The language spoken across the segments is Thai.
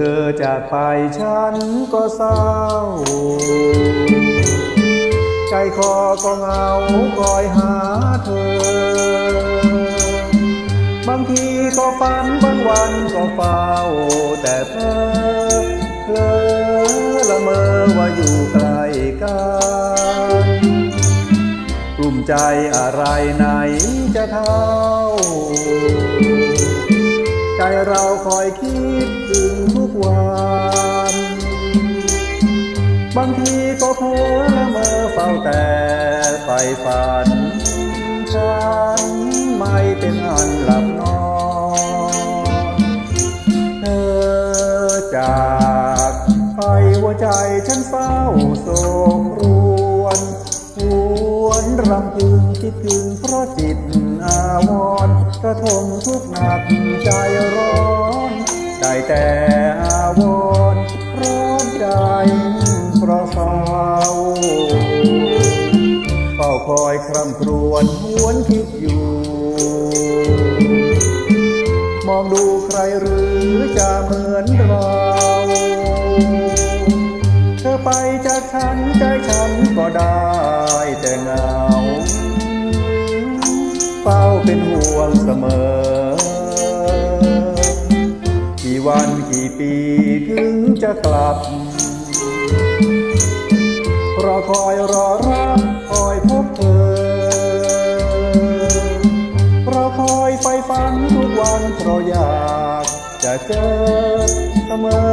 เธอจากไปฉันก็เศร้า ใจคอก็เหงาคอยหาเธอ บางทีก็ฝันบางวันก็เฝ้า แต่เธอเพลอละเมอว่าอยู่ไกลกันกลุ่มใจอะไรไหนจะเท่า ใจเราคอยคิดถึงทุกวันบางทีก็เพ้อละเมอเฝ้าแต่ไฟฝันฉันไม่เป็นอันหลับนอนเธอจากไปหัวใจฉันเฝ้าโศกรวนหว รำพึงคิดถึงเพราะจิตอาวรณ์กระทมทุกหนักใจร้อน ได้แต่อาวรณ์ร้อนใจเพราะเศร้าเฝ้าคอยคร่ำครวญหวนคิดอยู่ มองดูใครหรือจะเหมือนเราเธอไปจากฉันใจฉันก็ได้แต่เงาเฝ้า เป็นห่วงเสมอ กี่วันกี่ปีถึงจะกลับ รอคอยรอรับคอยพบเธอ รอคอยไฟฝันทุกวันเพราะอยากจะเจอเสมอ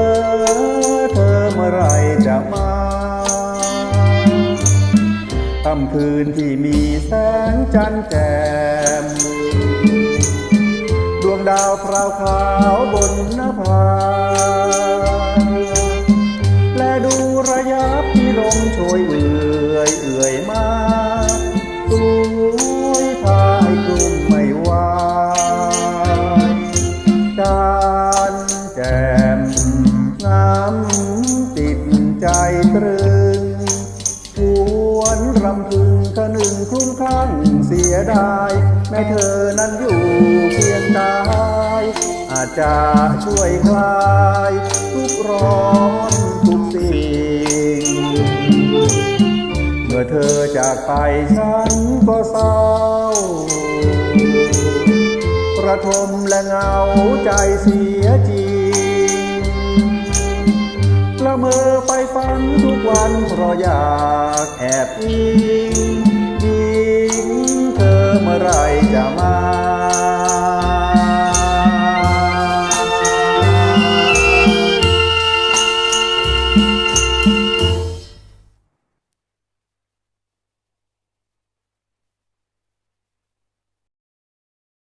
เธอเมื่อไรจะมาค่ำคืนที่มีแสงจันทร์แจ่ ขาวบนหน้าผาและดูระยับที่ลมโชยเอื่อยเอื่อยมาสวยพายกลุ่มไม่ไหวการแจ่มงามติดใจตรึงหวนรำพึงคนึงคลุ้มคลั่งเสียดาย แม้เธอนั้นอยู่เพียง จะช่วยคลายทุกร้อนทุกสิ่ง เมื่อเธอจากไปฉันก็เศร้า ประทมและเหงาใจเสียจริงละเมอไปฝันทุกวันเพราะอยากแอบอิงอิงเธอเมื่อไรจะมา